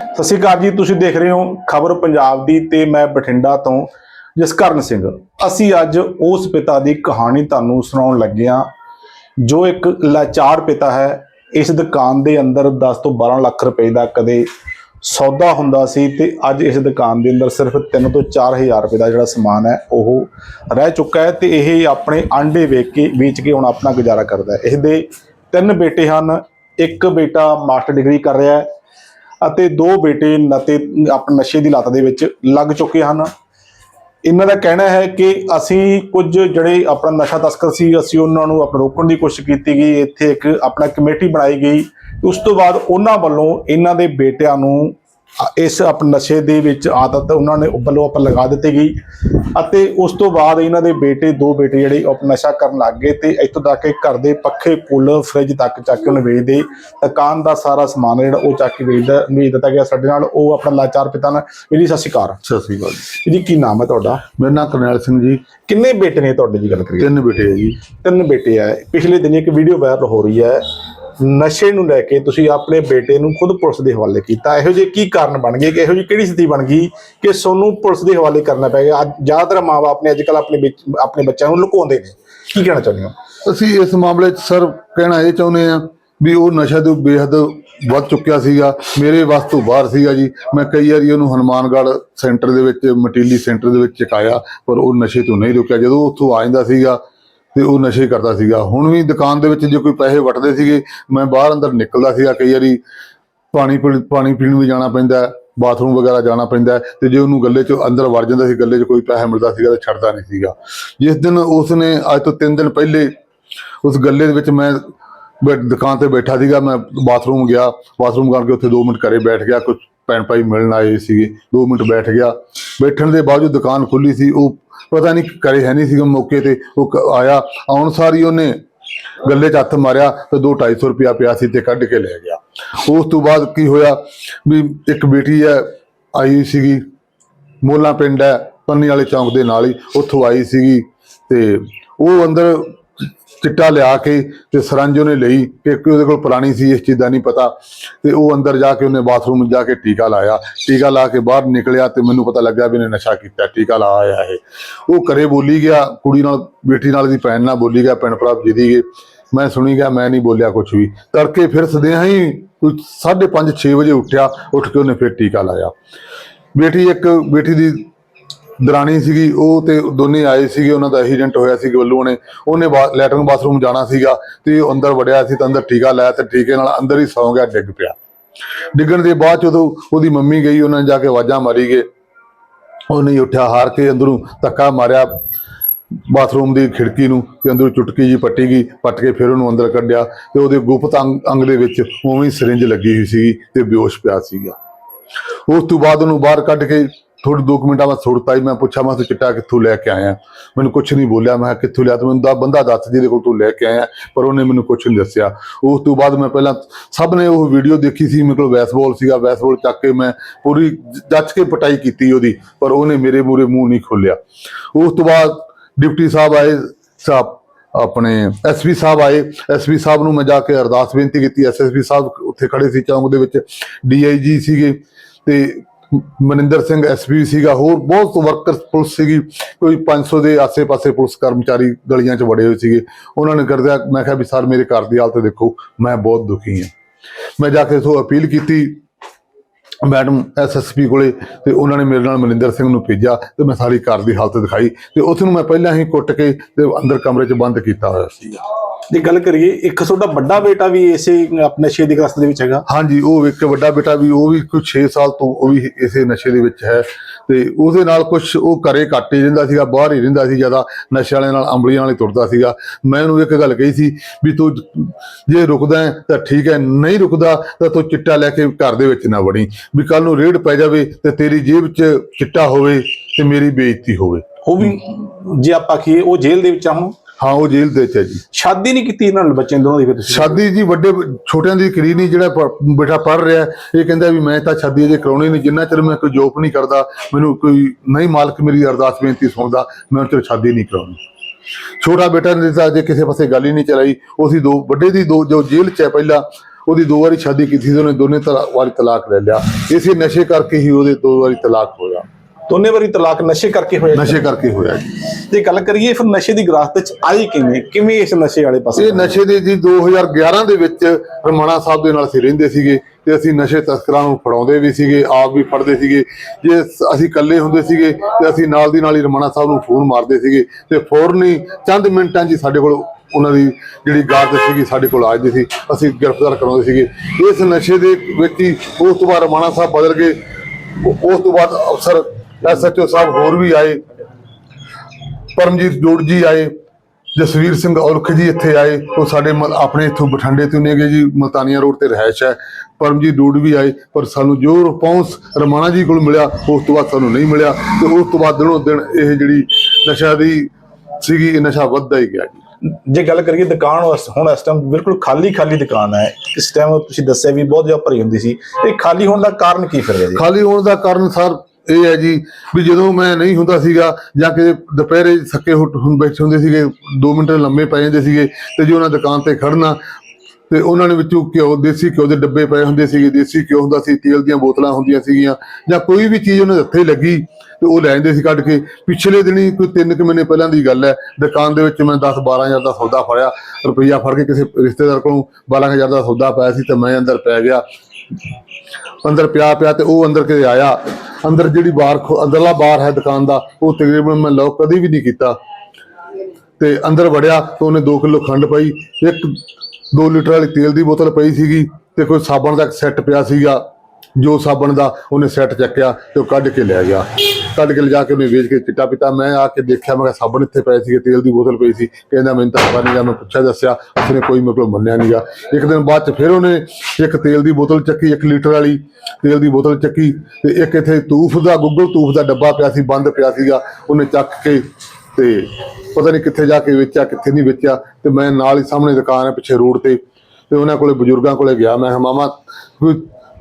ਸਤਿ ਸ਼੍ਰੀ ਅਕਾਲ ਜੀ, ਤੁਸੀਂ ਦੇਖ ਰਹੇ ਹੋ ਖਬਰ ਪੰਜਾਬ ਦੀ ਤੇ ਮੈਂ ਬਠਿੰਡਾ ਤੋਂ ਜਸਕਰਨ ਸਿੰਘ। ਅਸੀਂ ਅੱਜ ਉਸ ਪਿਤਾ ਦੀ ਕਹਾਣੀ ਤੁਹਾਨੂੰ ਸੁਣਾਉਣ ਲੱਗੇ ਹਾਂ, ਜੋ ਇੱਕ ਲਾਚਾਰ ਪਿਤਾ ਹੈ। ਇਸ ਦੁਕਾਨ ਦੇ ਅੰਦਰ 10 ਤੋਂ 12 ਲੱਖ ਰੁਪਏ ਦਾ ਕਦੇ ਸੌਦਾ ਹੁੰਦਾ ਸੀ ਤੇ ਅੱਜ ਇਸ ਦੁਕਾਨ ਦੇ ਅੰਦਰ ਸਿਰਫ 3 ਤੋਂ 4000 ਰੁਪਏ ਦਾ ਜਿਹੜਾ ਸਮਾਨ ਹੈ, ਉਹ ਰਹਿ ਚੁੱਕਾ ਹੈ ਤੇ ਇਹ ਆਪਣੇ ਆਂਡੇ ਵੇਚ ਕੇ ਵੇਚ ਕੇ ਹੁਣ ਆਪਣਾ ਗੁਜ਼ਾਰਾ ਕਰਦਾ ਹੈ। ਇਹਦੇ ਤਿੰਨ ਬੇਟੇ ਹਨ, ਇੱਕ ਬੇਟਾ ਮਾਸਟਰ ਡਿਗਰੀ ਕਰ ਰਿਹਾ ਹੈ ਅਤੇ ਦੋ ਬੇਟੇ ਨਤੇ ਆਪਣੇ ਨਸ਼ੇ ਦੀ ਲੱਤ ਦੇ ਵਿੱਚ ਲੱਗ ਚੁੱਕੇ ਹਨ। ਇਹਨਾਂ ਦਾ ਕਹਿਣਾ ਹੈ ਕਿ ਅਸੀਂ ਕੁਝ ਜਿਹੜੇ ਆਪਣਾ ਨਸ਼ਾ ਤਸਕਰ ਸੀ, ਅਸੀਂ ਉਹਨਾਂ ਨੂੰ ਆਪਣਾ ਰੋਕਣ ਦੀ ਕੋਸ਼ਿਸ਼ ਕੀਤੀ ਗਈ। ਇੱਥੇ ਇੱਕ ਆਪਣਾ ਕਮੇਟੀ ਬਣਾਈ ਗਈ। ਉਸ ਤੋਂ ਬਾਅਦ ਉਹਨਾਂ ਵੱਲੋਂ ਇਹਨਾਂ ਦੇ ਬੇਟਿਆਂ ਨੂੰ ਇਸ ਆਪ ਨਸ਼ੇ ਦੇ ਵਿੱਚ ਆਦਤ ਉਹਨਾਂ ਨੇ ਵੱਲੋਂ ਆਪਾਂ ਲਗਾ ਦਿੱਤੀ ਗਈ। ਅਤੇ ਉਸ ਤੋਂ ਬਾਅਦ ਇਹਨਾਂ ਦੇ ਬੇਟੇ ਦੋ ਬੇਟੇ ਜਿਹੜੇ ਉਹ ਨਸ਼ਾ ਕਰਨ ਲੱਗ ਗਏ ਤੇ ਇੱਥੋਂ ਤੱਕ ਕਿ ਘਰ ਦੇ ਪੱਖੇ ਕੂਲਰ ਫ੍ਰਿਜ ਤੱਕ ਚੱਕ ਕੇ ਉਹਨੂੰ ਵੇਚਦੇ। ਦੁਕਾਨ ਦਾ ਸਾਰਾ ਸਮਾਨ ਹੈ ਜਿਹੜਾ ਉਹ ਚੱਕ ਕੇ ਵੇਚਦਾ ਵੇਚ ਦਿੱਤਾ ਗਿਆ ਸਾਡੇ ਨਾਲ। ਉਹ ਆਪਣਾ ਲਾਚਾਰ ਪਿਤਾ ਨਾਲ। ਇਹਦੀ ਸਤਿ ਸ਼੍ਰੀ ਅਕਾਲ। ਸਤਿ ਸ੍ਰੀ ਅਕਾਲ ਜੀ। ਕੀ ਨਾਮ ਹੈ ਤੁਹਾਡਾ? ਮੇਰਾ ਨਾਮ ਕਰਨੈਲ ਸਿੰਘ ਜੀ। ਕਿੰਨੇ ਬੇਟੇ ਨੇ ਤੁਹਾਡੇ ਦੀ ਗੱਲ ਕਰੀਏ? ਤਿੰਨ ਬੇਟੇ ਆ ਜੀ। ਤਿੰਨ ਬੇਟੇ ਆ। ਪਿਛਲੇ ਦਿਨ ਇੱਕ ਵੀਡੀਓ ਵਾਇਰਲ ਹੋ ਰਹੀ ਹੈ। ਨਸ਼ੇ ਨੂੰ ਲੈ ਕੇ ਤੁਸੀਂ ਆਪਣੇ ਬੇਟੇ ਨੂੰ ਖੁਦ ਪੁਲਿਸ ਦੇ ਹਵਾਲੇ ਕੀਤਾ। ਇਹੋ ਜਿਹੇ ਕੀ ਕਾਰਨ ਬਣ ਗਏ ਕਿ ਇਹੋ ਜਿਹੀ ਕਿਹੜੀ ਸਥਿਤੀ ਬਣ ਗਈ ਕਿ ਤੁਹਾਨੂੰ ਪੁਲਿਸ ਦੇ ਹਵਾਲੇ ਕਰਨਾ ਪੈ ਗਿਆ? ਜ਼ਿਆਦਾਤਰ ਮਾਪੇ ਨੇ ਅੱਜਕੱਲ ਆਪਣੇ ਆਪਣੇ ਬੱਚਿਆਂ ਨੂੰ ਲੁਕਾਉਂਦੇ ਨੇ। ਕੀ ਕਹਿਣਾ ਚਾਹੁੰਦੇ ਹੋ? ਅਸੀਂ ਇਸ ਮਾਮਲੇ 'ਚ ਸਰ ਕਹਿਣਾ ਇਹ ਚਾਹੁੰਦੇ ਆ ਵੀ ਉਹ ਨਸ਼ਾ ਤੋਂ ਬੇਹੱਦ ਵੱਧ ਚੁੱਕਿਆ ਸੀਗਾ। ਮੇਰੇ ਵੱਸ ਤੋਂ ਬਾਹਰ ਸੀਗਾ ਜੀ। ਮੈਂ ਕਈ ਵਾਰੀ ਉਹਨੂੰ ਹਨੂਮਾਨਗੜ੍ਹ ਸੈਂਟਰ ਦੇ ਵਿੱਚ, ਮਟੀਲੀ ਸੈਂਟਰ ਦੇ ਵਿੱਚ ਚਕਾਇਆ, ਪਰ ਉਹ ਨਸ਼ੇ ਤੋਂ ਨਹੀਂ ਰੁਕਿਆ। ਜਦੋਂ ਉੱਥੋਂ ਆ ਜਾਂਦਾ ਸੀਗਾ ਤੇ ਉਹ ਨਸ਼ੇ ਕਰਦਾ ਸੀਗਾ। ਹੁਣ ਵੀ ਦੁਕਾਨ ਦੇ ਵਿੱਚ ਜੇ ਕੋਈ ਪੈਸੇ ਵਟਦੇ ਸੀਗੇ ਮੈਂ ਬਾਹਰ ਅੰਦਰ ਨਿਕਲਦਾ ਸੀਗਾ ਕਈ ਵਾਰੀ। ਪਾਣੀ ਪੀ- ਪਾਣੀ ਪੀਣ ਵੀ ਜਾਣਾ ਪੈਂਦਾ ਬਾਥਰੂਮ ਵਗੈਰਾ ਜਾਣਾ ਪੈਂਦਾ ਹੈ, ਤੇ ਜੇ ਉਹਨੂੰ ਗੱਲੇ 'ਚ ਅੰਦਰ ਵੜ ਜਾਂਦਾ ਸੀ ਗੱਲੇ 'ਚ ਕੋਈ ਪੈਸਾ ਮਿਲਦਾ ਸੀਗਾ ਤਾਂ ਛੱਡਦਾ ਨਹੀਂ ਸੀਗਾ। ਜਿਸ ਦਿਨ ਉਸਨੇ ਅੱਜ ਤੋਂ 3 ਦਿਨ ਪਹਿਲੇ ਉਸ ਗੱਲੇ ਦੇ ਵਿੱਚ ਮੈਂ ਬੈ- ਦੁਕਾਨ ਤੇ ਬੈਠਾ ਸੀਗਾ। ਮੈਂ ਬਾਥਰੂਮ ਗਿਆ ਬਾਥਰੂਮ ਕਰਕੇ ਉੱਥੇ 2 ਮਿੰਟ ਘਰੇ ਬੈਠ ਗਿਆ ਕੁਝ ਭੈਣ ਭਾਈ ਮਿਲਣ ਆਏ ਸੀਗੇ 2 ਮਿੰਟ ਬੈਠ ਗਿਆ। ਬੈਠਣ ਦੇ ਬਾਅਦ ਜੋ ਦੁਕਾਨ ਖੁੱਲੀ ਸੀ, ਉਹ ਪਤਾ ਨਹੀਂ ਕਰੇ ਹੈ ਨਹੀਂ ਸੀਗਾ ਮੌਕੇ ਤੇ, ਉਹ ਆਇਆ, ਆਉਣ ਸਾਰੀ ਉਹਨੇ ਗੱਲੇ 'ਚ ਹੱਥ ਮਾਰਿਆ ਤੇ 2 250 ਰੁਪਿਆ ਪਿਆ ਸੀ ਤੇ ਕੱਢ ਕੇ ਲੈ ਗਿਆ। ਉਸ ਤੋਂ ਬਾਅਦ ਕੀ ਹੋਇਆ ਵੀ ਇੱਕ ਬੇਟੀ ਹੈ, ਆਈ ਸੀਗੀ, ਮੋਲਾ ਪਿੰਡ ਹੈ, ਪੰਨੀ ਵਾਲੇ ਚੌਂਕ ਦੇ ਨਾਲ ਹੀ, ਉੱਥੋਂ ਆਈ ਸੀਗੀ ਤੇ ਉਹ ਅੰਦਰ ਚਿੱਟਾ ਲਿਆ ਕੇ ਤੇ ਸਰੰਜ ਉਹਨੇ ਲਈ ਕਿ ਉਹਦੇ ਕੋਲ ਪੁਰਾਣੀ ਸੀ, ਇਸ ਚੀਜ਼ ਦਾ ਨਹੀਂ ਪਤਾ। ਤੇ ਉਹ ਅੰਦਰ ਜਾ ਕੇ ਉਹਨੇ ਬਾਥਰੂਮ ਜਾ ਕੇ ਟੀਕਾ ਲਾਇਆ। ਟੀਕਾ ਲਾ ਕੇ ਬਾਹਰ ਨਿਕਲਿਆ ਤੇ ਮੈਨੂੰ ਪਤਾ ਲੱਗਾ ਵੀ ਇਹਨੇ ਨਸ਼ਾ ਕੀਤਾ, ਟੀਕਾ ਲਾ ਆਇਆ ਇਹ। ਉਹ ਘਰੇ ਬੋਲੀ ਗਿਆ, ਕੁੜੀ ਨਾਲ, ਬੇਟੀ ਨਾਲ ਦੀ ਭੈਣ ਨਾਲ ਬੋਲੀ ਗਿਆ, ਭੈਣ ਭਰਾ ਜਿਹਦੀ ਗਏ ਮੈਂ ਸੁਣੀ ਗਿਆ, ਮੈਂ ਨਹੀਂ ਬੋਲਿਆ ਕੁਝ ਵੀ। ਤੜਕੇ ਫਿਰ ਸਦਿਆਂ ਹੀ ਕੋਈ 5:30 6 ਵਜੇ ਉੱਠਿਆ, ਉੱਠ ਕੇ ਉਹਨੇ ਫਿਰ ਟੀਕਾ ਲਾਇਆ। ਬੇਟੀ ਇੱਕ, ਬੇਟੀ ਦੀ ਦਰਾਣੀ ਸੀਗੀ, ਉਹ ਤੇ ਦੋਨੇ ਆਏ ਸੀਗੇ, ਉਹਨਾਂ ਦਾ ਐਕਸੀਡੈਂਟ ਹੋਇਆ ਸੀ ਵੱਲੋਂ ਨੇ ਉਹਨੇ ਲੈਟਰਿੰਗ ਬਾਥਰੂਮ ਜਾਣਾ ਸੀਗਾ ਤੇ ਉਹ ਅੰਦਰ ਵੜਿਆ ਸੀ ਤਾਂ ਅੰਦਰ ਟੀਕਾ ਲਾਇਆ ਤੇ ਟੀਕੇ ਨਾਲ ਅੰਦਰ ਹੀ ਸੌਂ ਗਿਆ, ਡਿੱਗ ਪਿਆ। ਡਿੱਗਣ ਦੇ ਬਾਅਦ ਜਦੋਂ ਉਹਦੀ ਮੰਮੀ ਗਈ, ਉਹਨਾਂ ਨੇ ਜਾ ਕੇ ਆਵਾਜ਼ਾਂ ਮਾਰੀ ਗਏ ਉਹ ਨਹੀਂ ਉੱਠਿਆ, ਹਾਰ ਕੇ ਅੰਦਰੋਂ ਧੱਕਾ ਮਾਰਿਆ ਬਾਥਰੂਮ ਦੀ ਖਿੜਕੀ ਨੂੰ ਤੇ ਅੰਦਰੋਂ ਚੁਟਕੀ ਜੀ ਪੱਟੀ ਗਈ, ਪੱਟ ਕੇ ਫਿਰ ਉਹਨੂੰ ਅੰਦਰ ਕੱਢਿਆ ਤੇ ਉਹਦੇ ਗੁਪਤ ਅੰਗ ਅੰਗ ਦੇ ਵਿੱਚ ਉਵੇਂ ਹੀ ਸਿਰਿੰਜ ਲੱਗੀ ਹੋਈ ਸੀ ਤੇ ਬੇਹੋਸ਼ ਪਿਆ ਸੀਗਾ। ਉਸ ਤੋਂ ਬਾਅਦ ਉਹਨੂੰ ਬਾਹਰ ਕੱਢ ਕੇ ਥੋੜੀ ਦੋ ਕੁ ਮਿੰਟਾਂ ਬਾਅਦ ਸੁੱਟਤਾ ਹੀ ਮੈਂ ਪੁੱਛਿਆ, ਮੈਂ ਤੂੰ ਚਿੱਟਾ ਕਿੱਥੋਂ ਲੈ ਕੇ ਆਇਆ? ਮੈਨੂੰ ਕੁਝ ਨਹੀਂ ਬੋਲਿਆ, ਮੈਂ ਕਿੱਥੋਂ ਲਿਆ? ਤੂੰ ਮੈਨੂੰ ਦਾ ਬੰਦਾ ਦੱਸ ਜਿਹਦੇ ਕੋਲ ਤੂੰ ਲੈ ਕੇ ਆਇਆ। ਪਰ ਉਹਨੇ ਮੈਨੂੰ ਕੁਝ ਨਹੀਂ ਦੱਸਿਆ। ਉਸ ਤੋਂ ਬਾਅਦ ਮੈਂ ਪਹਿਲਾਂ ਸਭ ਨੇ ਉਹ ਵੀਡੀਓ ਦੇਖੀ ਸੀ, ਮੇਰੇ ਕੋਲ ਬੈਸਬਾਲ ਸੀਗਾ ਬੈਸਬਾਲ ਚੱਕ ਕੇ ਮੈਂ ਪੂਰੀ ਜੱਜ ਕੇ ਪਟਾਈ ਕੀਤੀ ਉਹਦੀ, ਪਰ ਉਹਨੇ ਮੇਰੇ ਮੂਰੇ ਮੂੰਹ ਨਹੀਂ ਖੋਲਿਆ ਉਸ ਤੋਂ ਬਾਅਦ ਡਿਪਟੀ ਸਾਹਿਬ ਆਏ ਸਾਹਿਬ ਆਪਣੇ ਐਸਪੀ ਸਾਹਿਬ ਆਏ। ਐਸਪੀ ਸਾਹਿਬ ਨੂੰ ਮੈਂ ਜਾ ਕੇ ਅਰਦਾਸ ਬੇਨਤੀ ਕੀਤੀ। ਐਸਐਸਪੀ ਸਾਹਿਬ ਉੱਥੇ ਖੜੇ ਸੀ ਚੌਂਕ ਦੇ ਵਿੱਚ ਡੀਆਈਜੀ ਸੀਗੇ। ਤੇ ਮਨਿੰਦਰ ਸਿੰਘ ਐਸਪੀ ਸੀਗਾ, ਹੋਰ ਬਹੁਤ ਵਰਕਰ ਪੁਲਿਸ ਸੀਗੀ, ਕੋਈ 500 ਦੇ ਆਸੇ-ਪਾਸੇ ਪੁਲਿਸ ਕਰਮਚਾਰੀ ਗਲੀਆਂ 'ਚ ਵੜੇ ਹੋਏ ਸੀਗੇ। ਉਹਨਾਂ ਨੇ ਕਰਦਿਆ ਮੈਂ ਕਿਹਾ ਵੀ ਸਰ, ਮੇਰੇ ਘਰ ਦੀ ਹਾਲਤ ਦੇਖੋ, ਮੈਂ ਬਹੁਤ ਦੁਖੀ ਹਾਂ। ਮੈਂ ਜਾ ਕੇ ਇਥੋਂ ਅਪੀਲ ਕੀਤੀ ਮੈਡਮ ਐਸਐਸਪੀ ਕੋਲੇ ਤੇ ਉਹਨਾਂ ਨੇ ਮੇਰੇ ਨਾਲ ਮਨਿੰਦਰ ਸਿੰਘ ਨੂੰ ਭੇਜਿਆ ਤੇ ਮੈਂ ਸਾਰੀ ਘਰ ਦੀ ਹਾਲਤ ਦਿਖਾਈ ਤੇ ਉਸ ਨੂੰ ਮੈਂ ਪਹਿਲਾਂ ਹੀ ਕੁੱਟ ਕੇ ਤੇ ਅੰਦਰ ਕਮਰੇ 'ਚ ਬੰਦ ਕੀਤਾ ਹੋਇਆ ਸੀ। ਜੇ ਗੱਲ ਕਰੀਏ ਇੱਕ ਤੁਹਾਡਾ ਵੱਡਾ ਬੇਟਾ ਵੀ ਇਸੇ ਆਪਣੇ ਨਸ਼ੇ ਦੀ ਗ੍ਰਸਤ ਦੇ ਵਿੱਚ ਹੈਗਾ। ਹਾਂਜੀ ਉਹ ਇੱਕ ਵੱਡਾ ਬੇਟਾ ਵੀ ਉਹ ਵੀ ਕੋਈ 6 ਸਾਲ ਤੋਂ ਉਹ ਵੀ ਇਸੇ ਨਸ਼ੇ ਦੇ ਵਿੱਚ ਹੈ ਤੇ ਉਹਦੇ ਨਾਲ ਕੁਝ ਉਹ ਘਰੇ ਘੱਟ ਹੀ ਰਹਿੰਦਾ ਸੀਗਾ ਬਾਹਰ ਹੀ ਰਹਿੰਦਾ ਸੀ ਜ਼ਿਆਦਾ ਨਸ਼ੇ ਵਾਲਿਆਂ ਨਾਲ ਅੰਬਲੀਆਂ ਨਾਲ ਹੀ ਤੁਰਦਾ ਸੀਗਾ। ਮੈਂ ਉਹਨੂੰ ਇੱਕ ਗੱਲ ਕਹੀ ਸੀ ਵੀ ਤੂੰ ਜੇ ਰੁਕਦਾ ਤਾਂ ਠੀਕ ਹੈ ਨਹੀਂ ਰੁਕਦਾ ਤਾਂ ਤੂੰ ਚਿੱਟਾ ਲੈ ਕੇ ਘਰ ਦੇ ਵਿੱਚ ਨਾ ਵੜੀ। ਵੀ ਕੱਲ ਨੂੰ ਰੇਡ ਪੈ ਜਾਵੇ ਤੇ ਤੇਰੀ ਜੇਬ 'ਚ ਚਿੱਟਾ ਹੋਵੇ ਤੇ ਮੇਰੀ ਬੇਇੱਜ਼ਤੀ ਹੋਵੇ। ਉਹ ਵੀ ਜੇ ਆਪਾਂ ਕਹੀਏ ਉਹ ਜੇਲ੍ਹ ਦੇ ਵਿੱਚ ਆ ਹੁਣ? ਹਾਂ ਉਹ ਜੇਲ੍ਹ ਦੇ ਵਿੱਚ ਹੈ ਜੀ। ਸ਼ਾਦੀ ਨਹੀਂ ਕੀਤੀ ਇਹਨਾਂ ਨਾਲ ਬੱਚਿਆਂ ਦੋਨਾਂ ਦੀ ਫਿਰ ਤੁਸੀਂ? ਸ਼ਾਦੀ ਜੀ ਵੱਡੇ ਛੋਟਿਆਂ ਦੀ ਕਰੀ ਨਹੀਂ ਜਿਹੜਾ ਬੇਟਾ ਪੜ ਰਿਹਾ ਇਹ ਕਹਿੰਦਾ ਵੀ ਮੈਂ ਤਾਂ ਸ਼ਾਦੀ ਅਜੇ ਕਰਾਉਣੀ ਨਹੀਂ ਜਿੰਨਾ ਚਿਰ ਮੈਂ ਕੋਈ ਜੋਬ ਨਹੀਂ ਕਰਦਾ ਮੈਨੂੰ ਕੋਈ ਨਹੀਂ ਮਾਲਕ ਮੇਰੀ ਅਰਦਾਸ ਬੇਨਤੀ ਸੁਣਦਾ ਮੈਂ ਉਹਨਾਂ ਚਿਰ ਸ਼ਾਦੀ ਨਹੀਂ ਕਰਾਉਣੀ। ਛੋਟਾ ਬੇਟਾ ਨੇ ਤਾਂ ਅਜੇ ਕਿਸੇ ਪਾਸੇ ਗੱਲ ਹੀ ਨਹੀਂ ਚਲਾਈ ਉਹ ਸੀ ਦੋ ਵੱਡੇ ਦੀ ਦੋ ਜੋ ਜੇਲ੍ਹ ਚ ਹੈ ਪਹਿਲਾਂ ਉਹਦੀ ਦੋ ਵਾਰੀ ਸ਼ਾਦੀ ਕੀਤੀ ਸੀ ਉਹਨੇ ਦੋਨੇ ਵਾਰੀ ਤਲਾਕ ਲੈ ਲਿਆ। ਇਸੇ ਨਸ਼ੇ ਕਰਕੇ ਹੀ ਉਹਦੇ ਦੋ ਵਾਰੀ ਤਲਾਕ ਹੋਇਆ। ਦੋਨੇ ਵਾਰੀ ਤਲਾਕ ਨਸ਼ੇ ਕਰਕੇ ਹੋਇਆ ਜੀ। ਨਸ਼ੇ ਕਰਕੇ ਹੋਇਆ ਜੀ। ਤੇ ਗੱਲ ਕਰੀਏ ਫਿਰ ਨਸ਼ੇ ਦੀ ਗ੍ਰਾਸਤ ਚ ਆਈ ਕਿਵੇਂ? ਕਿਵੇਂ ਇਸ ਨਸ਼ੇ ਵਾਲੇ ਪਾਸੇ ਇਹ ਨਸ਼ੇ ਦੇ ਜੀ 2011 ਦੇ ਵਿੱਚ ਰਮਾਣਾ ਸਾਹਿਬ ਦੇ ਨਾਲ ਅਸੀਂ ਰਹਿੰਦੇ ਸੀਗੇ ਤੇ ਅਸੀਂ ਨਸ਼ੇ ਤਸਕਰਾਂ ਨੂੰ ਫੜਾਉਂਦੇ ਵੀ ਸੀਗੇ ਆਪ ਵੀ ਫੜਦੇ ਸੀਗੇ। ਜੇ ਅਸੀਂ ਇਕੱਲੇ ਹੁੰਦੇ ਸੀਗੇ ਤੇ ਅਸੀਂ ਨਾਲ ਦੀ ਨਾਲ ਹੀ ਰਮਾਣਾ ਸਾਹਿਬ ਨੂੰ ਫੋਨ ਮਾਰਦੇ ਸੀਗੇ। ਤੇ ਫੌਰਨ ਹੀ ਚੰਦ ਮਿੰਟਾਂ 'ਚ ਸਾਡੇ ਕੋਲ ਉਹਨਾਂ ਦੀ ਜਿਹੜੀ ਗਾਰਦ ਸੀਗੀ ਸਾਡੇ ਕੋਲ ਆਜਦੀ ਸੀ, ਅਸੀਂ ਗ੍ਰਿਫਤਾਰ ਕਰਾਉਂਦੇ ਸੀਗੇ। ਇਸ ਨਸ਼ੇ ਦੇ ਵਿੱਚ ਹੀ ਉਸ ਤੋਂ ਬਾਅਦ ਰਮਾਣਾ ਸਾਹਿਬ ਬਦਲ ਗਏ। ਉਸ ਤੋਂ ਬਾਅਦ ਅਫਸਰ ਐਸਐਚਓ ਸਾਹਿਬ ਹੋਰ ਵੀ ਆਏ। ਪਰਮਜੀਤ ਜੋੜ ਜੀ ਆਏ। ਜਸਵੀਰ ਸਿੰਘ ਔਲਖ ਜੀ ਇੱਥੇ ਆਏ। ਉਹ ਸਾਡੇ ਆਪਣੇ ਇੱਥੋਂ ਬਠੰਡੇ ਤੋਂ ਨੇਗੇ ਜੀ, ਮਲਤਾਨੀਆ ਰੋਡ ਤੇ ਰਹਿਸ਼ ਹੈ। ਪਰਮਜੀਤ ਡੂਡ ਵੀ ਆਏ, ਪਰ ਸਾਨੂੰ ਜੋ ਰਿਸਪੌਂਸ ਰਮਾਣਾ ਜੀ ਕੋਲ ਮਿਲਿਆ, ਉਸ ਤੋਂ ਬਾਅਦ ਸਾਨੂੰ ਨਹੀਂ ਮਿਲਿਆ। ਤੇ ਉਸ ਤੋਂ ਬਾਅਦ ਦਿਨੋਂ ਦਿਨ ਇਹ ਜਿਹੜੀ ਨਸ਼ਾ ਦੀ ਸੀਗੀ, ਇਹ ਨਸ਼ਾ ਵੱਧਦਾ ਹੀ ਗਿਆ ਜੇ ਗੱਲ ਕਰੀਏ ਦੁਕਾਨ ਹੁਣ ਇਸ ਟਾਈਮ ਬਿਲਕੁਲ ਖਾਲੀ ਖਾਲੀ ਦੁਕਾਨ ਹੈ। ਇਸ ਟਾਈਮ ਤੁਸੀਂ ਦੱਸਿਆ ਵੀ ਬਹੁਤ ਜ਼ਿਆਦਾ ਭਰੀ ਹੁੰਦੀ ਸੀ। ਇਹ ਖਾਲੀ ਹੋਣ ਦਾ ਕਾਰਨ ਕੀ ਫਿਰ ਹੈ ਜੀ? ਖਾਲੀ ਹੋਣ ਦਾ ਕਾਰਨ ਸਰ ਇਹ ਹੈ ਜੀ ਵੀ ਜਦੋਂ ਮੈਂ ਨਹੀਂ ਹੁੰਦਾ ਸੀਗਾ ਜਾਂ ਕਿ ਦੁਪਹਿਰੇ ਥੱਕੇ ਹੁ- ਹੁਣ ਬੈਠੇ ਹੁੰਦੇ ਸੀਗੇ 2 ਮਿੰਟ ਲੰਮੇ ਪੈ ਜਾਂਦੇ ਸੀਗੇ ਤੇ ਜੇ ਉਹਨਾਂ ਦੁਕਾਨ ਤੇ ਖੜਨਾ ਤੇ ਉਹਨਾਂ ਨੇ ਵਿੱਚੋਂ ਘਿਓ, ਦੇਸੀ ਘਿਓ ਦੇ ਡੱਬੇ ਪਏ ਹੁੰਦੇ ਸੀਗੇ, ਦੇਸੀ ਘਿਓ ਹੁੰਦਾ ਸੀ, ਤੇਲ ਦੀਆਂ ਬੋਤਲਾਂ ਹੁੰਦੀਆਂ ਸੀਗੀਆਂ, ਜਾਂ ਕੋਈ ਵੀ ਚੀਜ਼ ਉਹਨਾਂ ਦੇ ਹੱਥੇ ਲੱਗੀ, ਤੇ ਉਹ ਲੈ ਜਾਂਦੇ ਸੀ ਕੱਢ ਕੇ। ਪਿਛਲੇ ਦਿਨੀ ਕੋਈ 3 ਕੁ ਮਹੀਨੇ ਪਹਿਲਾਂ ਦੀ ਗੱਲ ਹੈ, ਦੁਕਾਨ ਦੇ ਵਿੱਚ ਮੈਂ 10 12000 ਦਾ ਸੌਦਾ ਫੜਿਆ, ਰੁਪਈਆ ਫੜ ਕੇ ਕਿਸੇ ਰਿਸ਼ਤੇਦਾਰ ਕੋਲੋਂ 12000 ਦਾ ਸੌਦਾ ਪਾਇਆ ਸੀ ਤੇ ਮੈਂ ਅੰਦਰ ਪੈ ਗਿਆ। ਅੰਦਰ ਪਿਆ ਪਿਆ ਤੇ ਉਹ ਅੰਦਰ ਕਿਤੇ ਆਇਆ। ਅੰਦਰ ਜਿਹੜੀ ਬਾਰ ਅੰਦਰਲਾ ਬਾਰ ਹੈ ਦੁਕਾਨ ਦਾ, ਉਹ ਤਕਰੀਬਨ ਮੈਂ ਲੋਕ ਕਦੀ ਵੀ ਨਹੀਂ ਕੀਤਾ। ਤੇ ਅੰਦਰ ਵੜਿਆ ਤੇ ਉਹਨੇ 2 ਕਿਲੋ ਖੰਡ ਪਾਈ, ਇੱਕ 2 ਲੀਟਰ ਵਾਲੀ ਤੇਲ ਦੀ ਬੋਤਲ ਪਈ ਸੀਗੀ ਤੇ ਕੋਈ ਸਾਬਣ ਦਾ ਸੈੱਟ ਪਿਆ ਸੀਗਾ। ਜੋ ਸਾਬਣ ਦਾ ਉਹਨੇ ਸੈੱਟ ਚੱਕਿਆ ਤੇ ਉਹ ਕੱਢ ਕੇ ਲੈ ਗਿਆ। ਕੱਢ ਕੇ ਲਿਜਾ ਕੇ ਉਹਨੇ ਵੇਚ ਕੇ ਚਿੱਟਾ ਪੀਤਾ। ਮੈਂ ਆ ਕੇ ਦੇਖਿਆ, ਮੈਂ ਕਿਹਾ ਸਾਬਣ ਇੱਥੇ ਪਏ ਸੀਗੇ, ਤੇਲ ਦੀ ਬੋਤਲ ਪਈ ਸੀ। ਕਹਿੰਦਾ, ਮੈਨੂੰ ਤਾਂ ਪਤਾ ਨਹੀਂਗਾ, ਮੈਂ ਪੁੱਛਿਆ, ਦੱਸਿਆ। ਉਸਨੇ ਕੋਈ ਮੇਰੇ ਕੋਲ ਮੰਨਿਆ ਨਹੀਂਗਾ। ਇੱਕ ਦਿਨ ਬਾਅਦ ਚ ਫਿਰ ਉਹਨੇ ਇੱਕ ਤੇਲ ਦੀ ਬੋਤਲ ਚੱਕੀ 1 ਲੀਟਰ ਵਾਲੀ ਤੇਲ ਦੀ ਬੋਤਲ ਚੱਕੀ ਤੇ ਇੱਕ ਇੱਥੇ ਤੂਫ ਦਾ, ਗੁੱਗਲ ਤੂਫ ਦਾ ਡੱਬਾ ਪਿਆ ਸੀ, ਬੰਦ ਪਿਆ ਸੀਗਾ। ਉਹਨੇ ਚੱਕ ਕੇ ਤੇ ਪਤਾ ਨਹੀਂ ਕਿੱਥੇ ਜਾ ਕੇ ਵੇਚਿਆ, ਕਿੱਥੇ ਨਹੀਂ ਵੇਚਿਆ ਤੇ ਮੈਂ ਨਾਲ ਹੀ ਸਾਹਮਣੇ ਦੁਕਾਨ ਹੈ ਪਿੱਛੇ ਰੋਡ ਤੇ ਤੇ ਉਹਨਾਂ ਕੋਲੇ ਬਜ਼ੁਰਗਾਂ ਕੋਲੇ ਗਿਆ। ਮੈਂ ਕਿਹਾ, ਮਾਮਾ,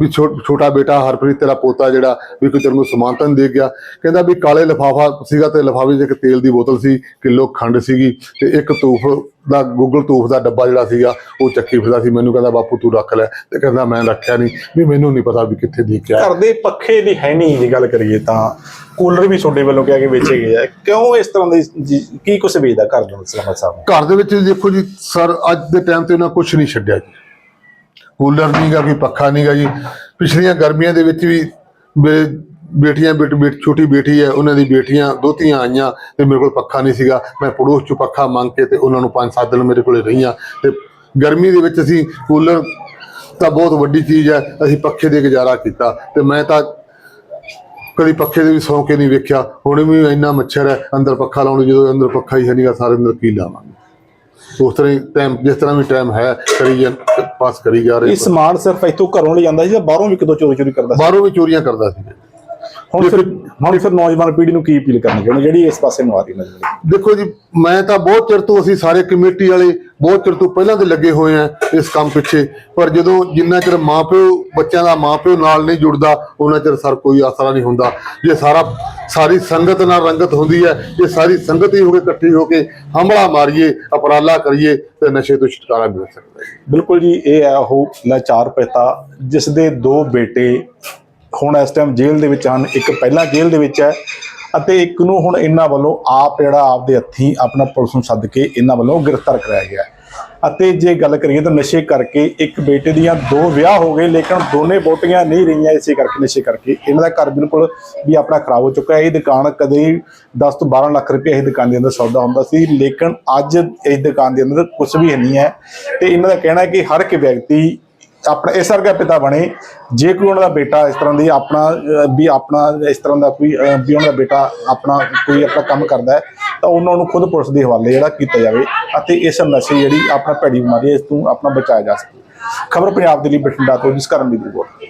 ਵੀ ਛੋ- ਛੋਟਾ ਬੇਟਾ ਹਰਪ੍ਰੀਤ, ਤੇਰਾ ਪੋਤਾ ਜਿਹੜਾ ਵੀ ਕੋਈ ਤੈਨੂੰ ਸਮਾਨ ਤਾਂ ਨੀ ਦੇ ਗਿਆ। ਕਹਿੰਦਾ ਵੀ ਕਾਲੇ ਲਿਫਾਫਾ ਸੀਗਾ ਤੇ ਲਿਫਾਫੇ 'ਚ ਇੱਕ ਤੇਲ ਦੀ ਬੋਤਲ ਸੀ, ਕਿਲੋ ਖੰਡ ਸੀਗੀ ਤੇ ਇੱਕ ਤੂਫ ਦਾ ਗੂਗਲ ਤੂਫ ਦਾ ਡੱਬਾ ਜਿਹੜਾ ਸੀਗਾ ਉਹ ਚੱਕੀ ਫਿਰਦਾ ਸੀ। ਮੈਨੂੰ ਕਹਿੰਦਾ ਬਾਪੂ ਤੂੰ ਰੱਖ ਲੈ। ਤੇ ਕਹਿੰਦਾ ਮੈਂ ਰੱਖਿਆ ਨਹੀਂ। ਵੀ ਮੈਨੂੰ ਨਹੀਂ ਪਤਾ ਵੀ ਕਿੱਥੇ ਦੇ ਕੇ ਆਇਆ ਘਰ ਦੇ ਪੱਖੇ ਦੀ ਹੈ ਨਹੀਂ ਜੇ ਗੱਲ ਕਰੀਏ ਤਾਂ। ਕੂਲਰ ਵੀ ਤੁਹਾਡੇ ਵੱਲੋਂ ਕਿਹਾ ਕਿ ਵੇਚੇ ਗਏ ਆ। ਕਿਉਂ ਇਸ ਤਰ੍ਹਾਂ ਦੀ ਕੀ ਕੁਛ ਵੇਚਦਾ ਘਰ ਦਾ ਸਲਾਮਤ ਸਾਹਿਬ ਘਰ ਦੇ ਵਿੱਚ ਦੇਖੋ ਜੀ ਸਰ ਅੱਜ ਦੇ ਟਾਈਮ ਤੇ ਉਹਨਾਂ ਕੁਝ ਨਹੀਂ ਛੱਡਿਆ ਜੀ। ਕੂਲਰ ਨਹੀਂਗਾ ਕੋਈ ਪੱਖਾ ਨਹੀਂਗਾ ਜੀ। ਪਿਛਲੀਆਂ ਗਰਮੀਆਂ ਦੇ ਵਿੱਚ ਵੀ ਮੇਰੇ ਬੇਟੀਆਂ ਬੇਟ ਬੇਟ ਛੋਟੀ ਬੇਟੀ ਹੈ ਉਹਨਾਂ ਦੀ ਬੇਟੀਆਂ ਦੋਤੀਆਂ ਆਈਆਂ ਤੇ ਮੇਰੇ ਕੋਲ ਪੱਖਾ ਨਹੀਂ ਸੀਗਾ। ਮੈਂ ਪੜੋਸ ਚੋਂ ਪੱਖਾ ਮੰਗ ਕੇ ਤੇ ਉਹਨਾਂ ਨੂੰ 5-7 ਦਿਨ ਮੇਰੇ ਕੋਲੇ ਰਹੀਆਂ। ਤੇ ਗਰਮੀ ਦੇ ਵਿੱਚ ਅਸੀਂ ਕੂਲਰ ਤਾਂ ਬਹੁਤ ਵੱਡੀ ਚੀਜ਼ ਹੈ ਅਸੀਂ ਪੱਖੇ ਦੇ ਗੁਜ਼ਾਰਾ ਕੀਤਾ। ਤੇ ਮੈਂ ਤਾਂ ਕਦੀ ਪੱਖੇ ਦੇ ਵੀ ਸੌਂ ਕੇ ਨਹੀਂ ਵੇਖਿਆ। ਹੁਣ ਵੀ ਇੰਨਾ ਮੱਛਰ ਹੈ ਅੰਦਰ ਪੱਖਾ ਲਾਉਣ ਜਦੋਂ ਅੰਦਰ ਪੱਖਾ ਹੀ ਹੈ ਨਹੀਂਗਾ ਸਾਰੇ ਅੰਦਰ ਕੀ ਲਾਵਾਂਗੇ। ਉਸ ਤਰ੍ਹਾਂ ਹੀ ਟਾਈਮ ਜਿਸ ਤਰ੍ਹਾਂ ਵੀ ਟਾਈਮ ਹੈ ਕਰੀ ਜਾਂ ਪਾਸ ਕਰੀ ਜਾ ਰਹੇ ਇਹ ਸਮਾਨ ਸਿਰਫ ਇੱਥੋਂ ਘਰੋਂ ਲੈ ਜਾਂਦਾ ਸੀ ਜਾਂ ਬਾਹਰੋਂ ਵੀ ਕਿਤੋਂ ਚੋਰੀ ਚੋਰੀ ਕਰਦਾ ਸੀ? ਬਾਹਰੋਂ ਵੀ ਚੋਰੀਆਂ ਕਰਦਾ ਸੀ। ਹੁਣ ਫਿਰ ਹੁਣ ਫਿਰ ਨੌਜਵਾਨ ਪੀੜ੍ਹੀ ਨੂੰ ਕੀ ਅਪੀਲ ਕਰਨੀ ਚਾਹੁੰਦੇ ਜਿਹੜੀ ਇਸ ਪਾਸੇ ਨੂੰ ਆ ਰਹੀ ਨਜ਼ਰ ਦੇਖੋ ਜੀ ਮੈਂ ਤਾਂ ਬਹੁਤ ਚਿਰ ਤੋਂ ਅਸੀਂ ਸਾਰੇ ਕਮੇਟੀ ਵਾਲੇ ਬਹੁਤ ਚਿਰ ਤੋਂ ਪਹਿਲਾਂ ਦੇ ਲੱਗੇ ਹੋਏ ਆ ਇਸ ਕੰਮ ਪਿੱਛੇ। ਪਰ ਜਦੋਂ ਜਿੰਨਾ ਚਿਰ ਮਾਪਿਓ ਬੱਚਿਆਂ ਦਾ ਮਾਪਿਓ ਨਾਲ ਨਹੀਂ ਜੁੜਦਾ ਉਹਨਾਂ ਚਿਰ ਸਰ ਕੋਈ ਆਸਰਾ ਨਹੀਂ ਹੁੰਦਾ। ਜੇ ਸਾਰਾ ਸਾਰੀ ਸੰਗਤ ਨਾਲ ਰੰਗਤ ਹੁੰਦੀ ਹੈ ਜੇ ਸਾਰੀ ਸੰਗਤ ਹੀ ਹੋ ਕੇ ਇਕੱਠੀ ਹੋ ਕੇ ਹਮਲਾ ਮਾਰੀਏ ਅਪਰਾਲਾ ਕਰੀਏ ਤੇ ਨਸ਼ੇ ਤੋਂ ਛੁਟਕਾਰਾ ਮਿਲ ਸਕਦਾ ਹੈ। ਬਿਲਕੁਲ ਜੀ ਇਹ ਹੈ ਉਹ ਲਾਚਾਰ ਪਿਤਾ ਜਿਸ ਦੇ ਦੋ ਬੇਟੇ ਹੁਣ ਇਸ ਟਾਈਮ ਜੇਲ੍ਹ ਦੇ ਵਿੱਚ ਹਨ, ਇੱਕ ਪਹਿਲਾਂ ਜੇਲ੍ਹ ਦੇ ਵਿੱਚ ਹੈ ਅਤੇ ਇੱਕ ਨੂੰ ਹੁਣ ਇਹਨਾਂ ਵੱਲੋਂ ਆਪ ਜਿਹੜਾ ਆਪਦੇ ਹੱਥੀਂ ਆਪਣਾ ਪੁਲਿਸ ਨੂੰ ਸੱਦ ਕੇ ਇਹਨਾਂ ਵੱਲੋਂ ਗ੍ਰਿਫਤਾਰ ਕਰਾਇਆ ਗਿਆ ਅਤੇ ਜੇ ਗੱਲ ਕਰੀਏ ਤਾਂ ਨਸ਼ੇ ਕਰਕੇ ਇੱਕ ਬੇਟੇ ਦੀਆਂ ਦੋ ਵਿਆਹ ਹੋ ਗਏ, ਲੇਕਿਨ ਦੋਨੇ ਵੋਟੀਆਂ ਨਹੀਂ ਰਹੀਆਂ, ਇਸੇ ਕਰਕੇ ਨਸ਼ੇ ਕਰਕੇ। ਇਹਨਾਂ ਦਾ ਘਰ ਬਿਲਕੁਲ ਵੀ ਆਪਣਾ ਖਰਾਬ ਹੋ ਚੁੱਕਾ ਹੈ। ਇਹ ਦੁਕਾਨ ਕਦੇ 10 ਤੋਂ 12 ਲੱਖ ਰੁਪਏ ਇਹ ਦੁਕਾਨ ਦੇ ਅੰਦਰ ਸੌਦਾ ਹੁੰਦਾ ਸੀ, ਲੇਕਿਨ ਅੱਜ ਇਸ ਦੁਕਾਨ ਦੇ ਅੰਦਰ ਕੁਝ ਵੀ ਨਹੀਂ ਹੈ। ਤੇ ਇਹਨਾਂ ਦਾ ਕਹਿਣਾ ਹੈ ਕਿ ਹਰ ਇੱਕ ਵਿਅਕਤੀ ਆਪਣਾ ਇਸ ਵਰਗਾ ਪਿਤਾ ਬਣੇ, ਜੇ ਕੋਈ ਉਹਨਾਂ ਦਾ ਬੇਟਾ ਇਸ ਤਰ੍ਹਾਂ ਦੀ ਆਪਣਾ ਵੀ ਆਪਣਾ ਇਸ ਤਰ੍ਹਾਂ ਦਾ ਕੋਈ ਵੀ ਉਹਨਾਂ ਦਾ ਬੇਟਾ ਆਪਣਾ ਕੋਈ ਆਪਣਾ ਕੰਮ ਕਰਦਾ ਹੈ, ਤਾਂ ਉਹਨਾਂ ਨੂੰ ਖੁਦ ਪੁਲਿਸ ਦੇ ਹਵਾਲੇ ਜਿਹੜਾ ਕੀਤਾ ਜਾਵੇ ਅਤੇ ਇਸ ਨਸ਼ੇ ਜਿਹੜੀ ਆਪਣਾ ਭੈੜੀ ਬਿਮਾਰੀ ਹੈ, ਇਸ ਤੋਂ ਆਪਣਾ ਬਚਾਇਆ ਜਾ ਸਕੇ। ਖਬਰ ਪੰਜਾਬ ਦੇ ਲਈ ਬਠਿੰਡਾ ਤੋਂ, ਜਿਸ ਕਰਨ ਦੀ ਰਿਪੋਰਟ।